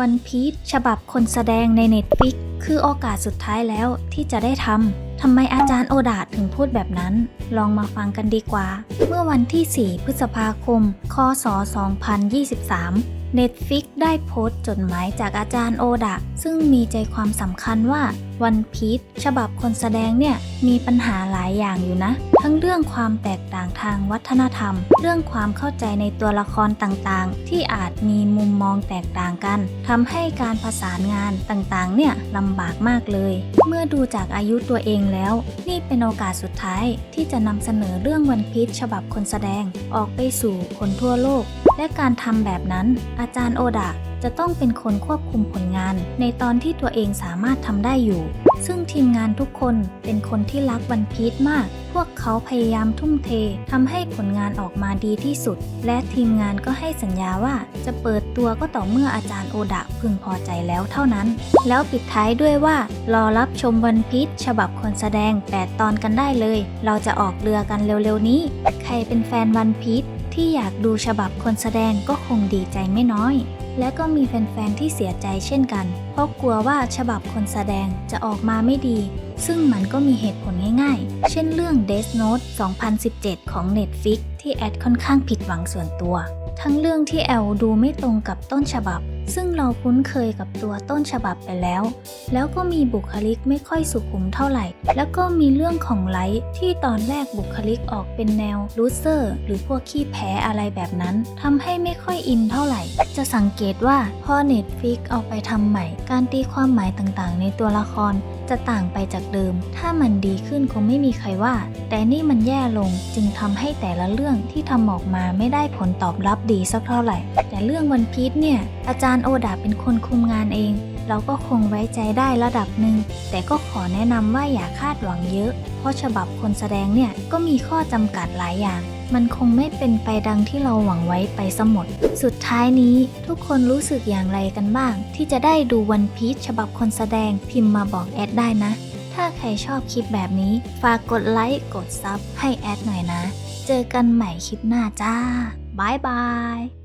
วันพีชฉบับคนแสดงในเน็ตฟิกคือโอกาสสุดท้ายแล้วที่จะได้ทำ ทำไมอาจารย์โอดาถึงพูดแบบนั้น ลองมาฟังกันดีกว่า เมื่อวันที่ 4 พฤษภาคม คศ 2023 Netflix ได้โพสต์จดหมายจากอาจารย์โอดะ ซึ่งมีใจความสำคัญว่า วันพีชฉบับคนแสดงเนี่ยมีปัญหาหลายอย่างอยู่นะ ทั้งเรื่องความแตกต่างทางวัฒนธรรม เรื่องความเข้าใจในตัวละครต่างๆ ที่อาจมีมุมมองแตกต่างกันทำให้การประสานงานต่างๆ เนี่ยลำบากมากเลย เมื่อดูจากอายุตัวเองแล้ว นี่เป็นโอกาสสุดท้ายที่จะนำเสนอเรื่องวันพีชฉบับคนแสดงออกไปสู่คนทั่วโลก และการทำแบบนั้นอาจารย์โอดะ จะต้องเป็นคนควบคุมผลงาน ในตอนที่ตัวเองสามารถทำได้อยู่ ซึ่งทีมงานทุกคนเป็นคนที่รักวันพีชมาก พวกเขาพยายามทุ่มเททำให้ผลงานออกมาดีที่สุด และทีมงานก็ให้สัญญาว่า จะเปิดตัวก็ต่อเมื่ออาจารย์โอดะพึงพอใจแล้วเท่านั้น แล้วปิดท้ายด้วยว่า รอรับชมวันพีชฉบับคนแสดง 8 ตอนกันได้เลย เราจะออกเรือกันเร็วๆนี้ ใครเป็นแฟนวันพีชที่อยากดูฉบับคนแสดงก็คงดีใจไม่น้อย และก็มีแฟนๆ ที่เสียใจเช่นกัน เพราะกลัวว่าฉบับคนแสดงจะออกมาไม่ดี ซึ่งมันก็มีเหตุผลง่ายๆ เช่นเรื่อง Death Note 2017 ของ Netflix ที่แอดค่อนข้างผิดหวังส่วนตัว ทั้งเรื่องที่แอลดูไม่ตรงกับต้นฉบับ ซึ่งเราคุ้นเคยกับตัวต้นฉบับไปแล้ว แล้วก็มีบุคลิกไม่ค่อยสุขุมเท่าไหร่ แล้วก็มีเรื่องของไลท์ที่ตอนแรกบุคลิกออกเป็นแนวลูเซอร์ หรือพวกขี้แพ้อะไรแบบนั้นทำให้ไม่ค่อยอินเท่าไหร่ จะสังเกตว่าพอเน็ตฟิกเอาไปทำใหม่ การตีความหมายต่างๆ ในตัวละคร จะต่างไปจากเดิม ถ้ามันดีขึ้นคงไม่มีใครว่า แต่นี่มันแย่ลงจึงทำให้แต่ละเรื่องที่ทำออกมาไม่ได้ผลตอบรับดีสักเท่าไหร่ แต่เรื่องวันพีชเนี่ย อาจารย์โอดาเป็นคนคุมงานเอง เราก็คงไว้ใจได้ระดับหนึ่ง แต่ก็ขอแนะนำว่าอย่าคาดหวังเยอะ เพราะฉบับคนแสดงเนี่ยก็มีข้อจำกัดหลายอย่าง มันคงไม่เป็นไปดังที่เราหวังไว้ไปสมด สุดท้ายนี้ทุกคนรู้สึกอย่างไรกันบ้าง ที่จะได้ดูวันพีชฉบับคนแสดงพิมพ์มาบอกแอดได้นะ ถ้าใครชอบคลิปแบบนี้ ฝากกดไลค์กดซับให้แอดหน่อยนะ เจอกันใหม่คลิปหน้าจ้าบายบาย